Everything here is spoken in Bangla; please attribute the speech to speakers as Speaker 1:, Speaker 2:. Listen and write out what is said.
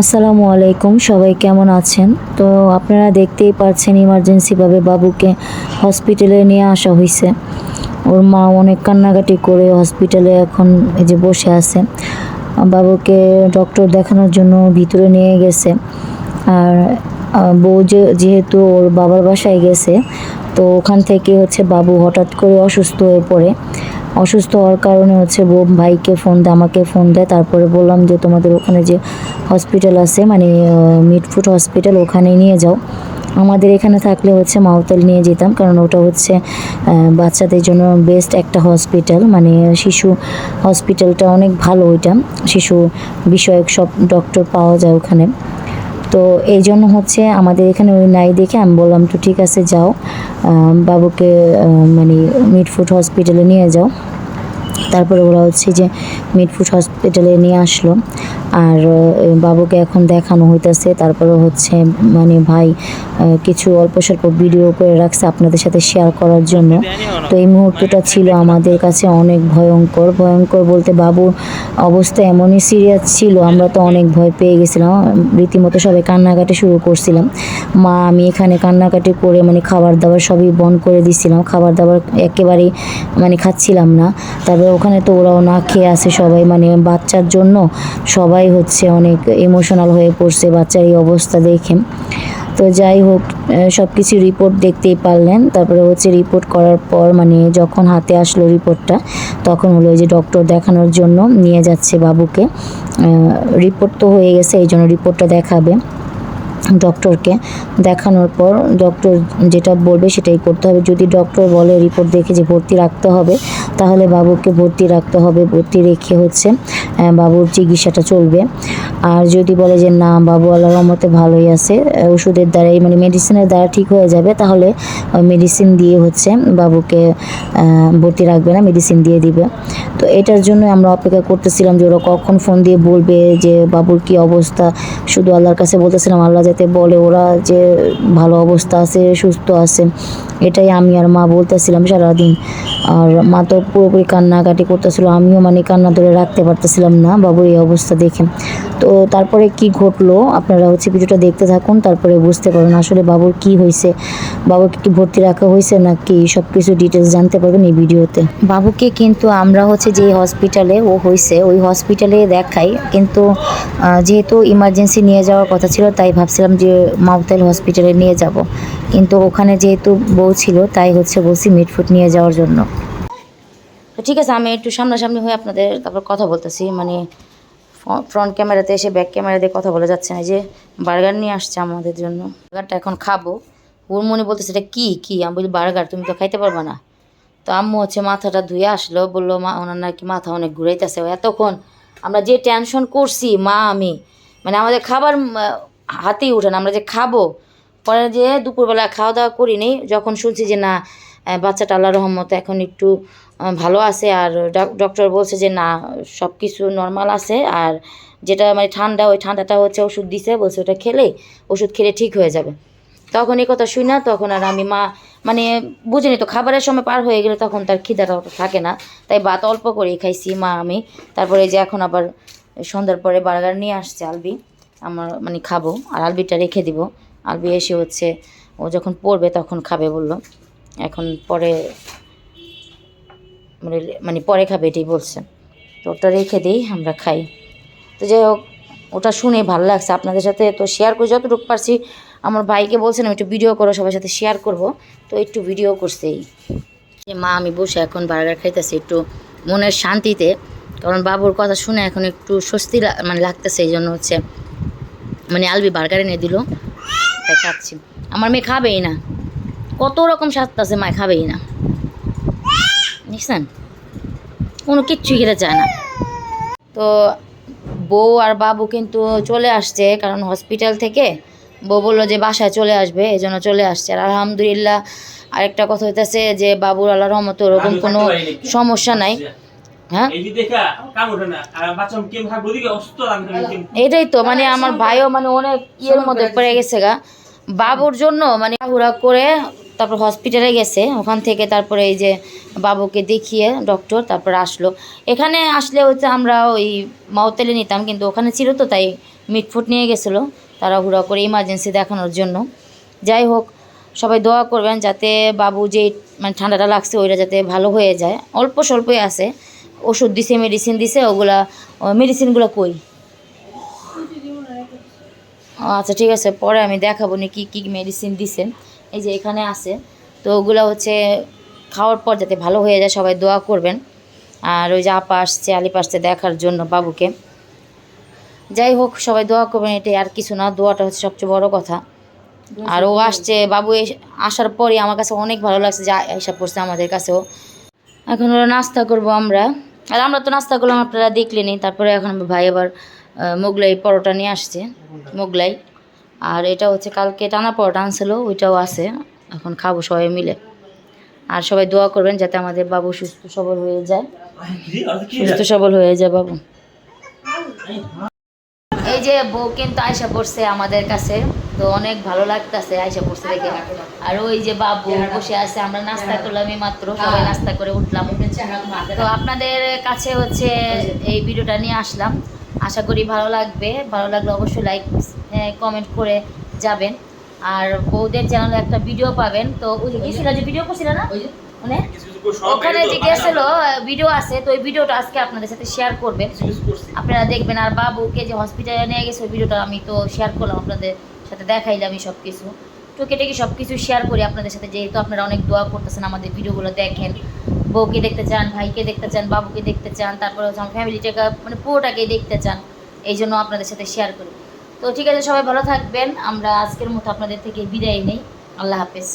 Speaker 1: আসসালামু আলাইকুম, সবাই কেমন আছেন? তো আপনারা দেখতেই পাচ্ছেন ইমার্জেন্সিভাবে বাবুকে হসপিটালে নিয়ে আসা হয়েছে ওর মা অনেক কান্নাকাটি করে হসপিটালে এখন এই যে বসে আছে। বাবুকে ডক্টর দেখানোর জন্য ভিতরে নিয়ে গেছে। আর বউ যে, যেহেতু ওর বাবার বাসায় গেছে, তো ওখান থেকে হচ্ছে বাবু হঠাৎ করে অসুস্থ হয়ে পড়ে। অসুস্থ হওয়ার কারণে হচ্ছে বোম ভাইকে ফোন দেয় আমাকে ফোন দেয় তারপরে বললাম যে, তোমাদের ওখানে যে হসপিটাল আছে মানে মিটফুট হসপিটাল ওখানে নিয়ে যাও। আমাদের এখানে থাকলে হচ্ছে মাউতাল নিয়ে যেতাম, কারণ ওটা হচ্ছে বাচ্চাদের জন্য বেস্ট একটা হসপিটাল মানে শিশু হসপিটালটা অনেক ভালো ওইটা। শিশু বিষয়ক সব ডক্টর পাওয়া যায় ওখানে। তো এই জন্য হচ্ছে আমাদের এখানে ওই নাই দেখে আমি বললাম, তো ঠিক আছে, যাও। বাবুকে মানে মিটফুট হসপিটালে নিয়ে যাও। তারপরে ওরা হচ্ছে যে মিটফুট হসপিটালে নিয়ে আসলো। আর বাবুকে এখন দেখানো হইতেছে। তারপরে হচ্ছে মানে ভাই কিছু অল্প স্বল্প ভিডিও করে রাখছে আপনাদের সাথে শেয়ার করার জন্য। তো এই মুহূর্তটা ছিল আমাদের কাছে অনেক ভয়ঙ্কর। ভয়ঙ্কর বলতে বাবুর অবস্থা এমনই সিরিয়াস ছিল, আমরা তো অনেক ভয় পেয়ে গেছিলাম। রীতিমতো সবাই কান্নাকাটি শুরু করছিলাম। মা, আমি এখানে কান্নাকাটি করে মানে খাবার দাবার সবই বন্ধ করে দিছিলাম। খাবার দাবার একেবারেই মানে খাচ্ছিলাম না। তারপরে ওখানে তো ওরাও না খেয়ে আসে সবাই মানে বাচ্চার জন্য সবাই হচ্ছে অনেক ইমোশনাল হয়ে পড়ছে বাচ্চার এই অবস্থা দেখে। তো যাই হোক সব কিছু রিপোর্ট দেখতেই পারলেন। তারপরে হচ্ছে রিপোর্ট করার পর মানে যখন হাতে আসলো রিপোর্টটা তখন হলো যে ডক্টর দেখানোর জন্য নিয়ে যাচ্ছে বাবুকে। রিপোর্ট তো হয়ে গেছে, এই জন্য রিপোর্টটা দেখাবে। ডক্টরকে দেখানোর পর ডক্টর যেটা বলবে সেটাই করতে হবে। যদি ডক্টর বলে রিপোর্ট দেখে যে ভর্তি রাখতে হবে, তাহলে বাবুকে ভর্তি রাখতে হবে। ভর্তি রেখে হচ্ছে বাবুর চিকিৎসাটা চলবে। আর যদি বলে যে না, বাবু আল্লাহর রহমতে ভালোই আছে ওষুধের দ্বারাই মানে মেডিসিনের দ্বারা ঠিক হয়ে যাবে, তাহলে মেডিসিন দিয়ে হচ্ছে বাবুকে ভর্তি রাখবে না মেডিসিন দিয়ে দিবে। তো এটার জন্য আমরা অপেক্ষা করতেছিলাম যে ওরা কখন ফোন দিয়ে বলবে যে, বাবুর কি অবস্থা? শুধু আল্লাহর কাছে বলতেছিলাম, আল্লাহ যাতে বলে ওরা যে ভালো অবস্থা আছে, সুস্থ আছে। এটাই আমি আর মা বলতেছিলাম সারাদিন। আর মা তো পুরোপুরি কান্নাকাটি করতেছিল, আমিও মানে কান্না ধরে রাখতে পারতেছিলাম না। বাবুর এই অবস্থা দেখে। তো তারপরে কি ঘটলো? আপনারা হচ্ছে ভিডিওটা দেখতে থাকুন, তারপরে বুঝতে পারবেন আসলে বাবুর কি হয়েছে। বাবুকে কি ভর্তি রাখা হয়েছে নাকি সব কিছু ডিটেলস জানতে পারবেন এই ভিডিওতে। বাবুকে কিন্তু আমরা হচ্ছে যে হসপিটালে ও হয়েছে, ওই হসপিটালে দেখাই। কিন্তু যেহেতু ইমার্জেন্সি নিয়ে যাওয়ার কথা ছিল, তাই ভাবছিলাম যে মাউতাইল হসপিটালে নিয়ে যাব। কিন্তু ওখানে যেহেতু বউ ছিল, তাই হচ্ছে বলছি মিটফুট নিয়ে যাওয়ার জন্য। তো ঠিক আছে, আমি একটু সামনাসামনি হয়ে আপনাদের তারপর কথা বলতেছি। মানে ফ্রন্ট ক্যামেরাতে এসে ব্যাক ক্যামেরা দিয়ে কথা বলে যাচ্ছে না যে বার্গার নিয়ে আসছে আমাদের জন্য। বার্গারটা এখন খাব। ওর মনে বলতেছে, এটা কী? কী? আমি বলি বার্গার তুমি তো খাইতে পারবে না। তো আম্মু হচ্ছে মাথাটা ধুয়ে আসলো, বলল, মা, ওনার নাকি মাথা অনেক ঘুরাইতেছে। এতক্ষণ আমরা যে টেনশন করছি, মা, আমি মানে আমাদের খাবার হাতেই উঠে না, আমরা যে খাব পরে যে দুপুরবেলা খাওয়া দাওয়া করিনি যখন শুনছি যে না বাচ্চাটা আল্লাহ রহমত এখন একটু ভালো আছে আর ডক- ডক্টর বলছে যে না সব কিছু নর্মাল আছে আর যেটা মানে ঠান্ডা, ওই ঠান্ডাটা হচ্ছে ওষুধ দিছে, বলছে ওটা খেলে, ওষুধ খেলে ঠিক হয়ে যাবে। তখন এই কথা শুই না তখন আর আমি মা মানে বুঝিনি তো, খাবারের সময় পার হয়ে গেলে তখন তার খিদাটা থাকে না। তাই ভাত অল্প করেই খাইছি মা, আমি। তারপরে যে এখন আবার সন্ধ্যার পরে বার্গার নিয়ে আসছে আলবি, আমার মানে খাব, আর আলবিটা রেখে দিব। আলবি এসে হচ্ছে, ও যখন পড়বে তখন খাবে বলল। এখন পরে মানে মানে পরে খাবে এটাই বলছে। তো ওটা রেখে দিই, আমরা খাই। তো যাই হোক, ওটা শুনে ভালো লাগছে। আপনাদের সাথে তো শেয়ার করে, যতটুকু পারছি, আমার ভাইকে বলছিলাম একটু ভিডিও করো, সবার সাথে শেয়ার করব। তো একটু ভিডিও করছে। এই যে মা, আমি বসে এখন বার্গার খাইতেছি একটু মনের শান্তিতে। কারণ বাবুর কথা শুনে এখন একটু স্বস্তি মানে লাগতেছে, এই জন্য হচ্ছে মানে আলবি বার্গার এনে দিল। তাই খাচ্ছি। আমার মেয়ে খাবেই না। কত রকম স্বাদ আছে মায় খাবেই না। বুঝছেন কোনো কিচ্ছুই খেতে চায় না। তো বউ আর বাবু কিন্তু চলে আসছে কারণ হসপিটাল থেকে বউ বলল যে বাসায় চলে আসবে এই জন্য চলে আসছে। আর আলহামদুলিল্লাহ আরেকটা কথা হইতেছে যে বাবুর আল্লাহ রহমত ওরকম কোনো সমস্যা নাই। হ্যাঁ? এটাই তো মানে আমার ভাইও মানে অনেক ইয়ের মধ্যে পড়ে গেছে গা। বাবুর জন্য মানে হুড়া করে তারপর হসপিটালে গেছে। ওখান থেকে তারপরে এই যে বাবুকে দেখিয়ে ডক্টর তারপর আসলো। এখানে আসলে হচ্ছে আমরা ওই মাউতেলে নিতাম কিন্তু ওখানে ছিল তো তাই মিটফুট নিয়ে গেছিল তারা হুড়া করে ইমার্জেন্সি দেখানোর জন্য। যাই হোক সবাই দোয়া করবেন যাতে বাবু যে মানে ঠান্ডাটা লাগছে ওইটা যাতে ভালো হয়ে যায়। অল্প স্বল্পই আছে। ওষুধ দিছে মেডিসিন দিছে, ওগুলা মেডিসিনগুলো কই? আচ্ছা ঠিক আছে, পরে আমি দেখাবো নি কী কী মেডিসিন দিছেন এই যে এখানে আছে। তো ওগুলো হচ্ছে খাওয়ার পর যাতে ভালো হয়ে যায়, সবাই দোয়া করবেন। আর ওই যে আপা আসছে, আলিপ আসছে দেখার জন্য বাবুকে। যাই হোক, সবাই দোয়া করবেন এটাই আর কিছু না, দোয়াটা হচ্ছে সবচেয়ে বড় কথা। আর ও আসছে, বাবু আসার পরে আমার কাছে অনেক ভালো লাগছে, যে এসা পড়ছে আমাদের কাছেও। এখন ওরা নাস্তা করব আমরা। আর আমরা তো নাস্তা করলাম, আপনারা দেখলেনি তারপরে এখন ভাই আবার মোগলাই পরোটা নিয়ে আসছে, মোগলাই। আর এটা হচ্ছে কালকে টানা পরোটা আনছিল, ওইটাও আছে। এখন খাব সবাই মিলে। আর সবাই দোয়া করবেন যাতে আমাদের বাবু সুস্থ সবল হয়ে যায়। সুস্থ সবল হয়ে যায় বাবু। এই যে বউ কিন্তু আয়সা পড়ছে আমাদের কাছে, তো অনেক ভালো লাগতেছে আয়সা পড়ছে দেখে। আর ওই যে বাবু বসে আছে, আমরা নাস্তা করলাম মাত্র, সবাই নাস্তা করে উঠলাম। তো আপনাদের কাছে হচ্ছে এই ভিডিওটা নিয়ে আসলাম। আশা করি ভালো লাগবে। ভালো লাগলে অবশ্যই লাইক কমেন্ট করে যাবেন। আর বউদের চ্যানেলে একটা ভিডিও পাবেন। তো ওই যে গেছিল যে ভিডিও করছিল না? মানে ওখানে যে গেছিল ভিডিও আছে। তো ওই ভিডিওটা আজকে আপনাদের সাথে শেয়ার করবেন। আপনারা দেখবেন আর বাবুকে যে হসপিটালে নিয়ে গেছে ওই ভিডিওটা আমি তো শেয়ার করলাম আপনাদের সাথে দেখাইলাম আমি সব কিছু টুকিটাকি সব কিছু শেয়ার করি আপনাদের সাথে। যেহেতু আপনারা অনেক দোয়া করতেছেন আমাদের ভিডিওগুলো দেখেন। বউকে দেখতে চান, ভাইকে দেখতে চান, বাবুকে দেখতে চান, তারপরে হচ্ছে আমার ফ্যামিলিটাকে মানে পুরোটাকেই দেখতে চান, এই জন্য আপনাদের সাথে শেয়ার করি। তো ঠিক আছে, সবাই ভালো থাকবেন। আমরা আজকের মতো আপনাদের থেকে বিদায় নেই। আল্লাহ হাফেজ।